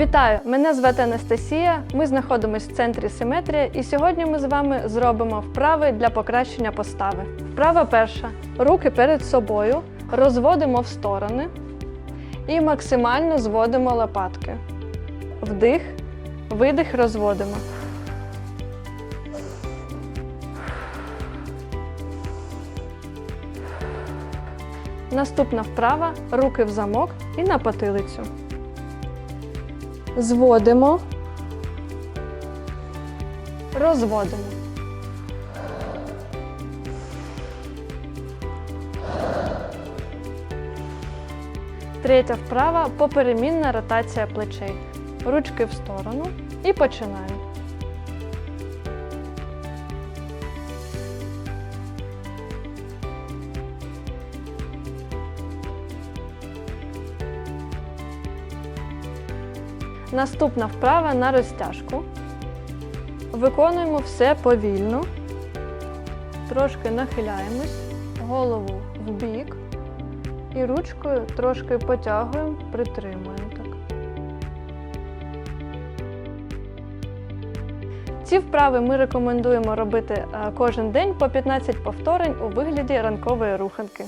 Вітаю! Мене звати Анастасія. Ми знаходимося в центрі Симетрія, і сьогодні ми з вами зробимо вправи для покращення постави. Вправа перша. Руки перед собою розводимо в сторони і максимально зводимо лопатки. Вдих, видих, розводимо. Наступна вправа руки в замок і на потилицю. Зводимо, розводимо. Третя вправа поперемінна ротація плечей. Ручки в сторону і починаємо. Наступна вправа на розтяжку. Виконуємо все повільно. Трошки нахиляємось, голову в бік і ручкою трошки потягуємо, притримуємо так. Ці вправи ми рекомендуємо робити е, кожен день по 15 повторень у вигляді ранкової руханки.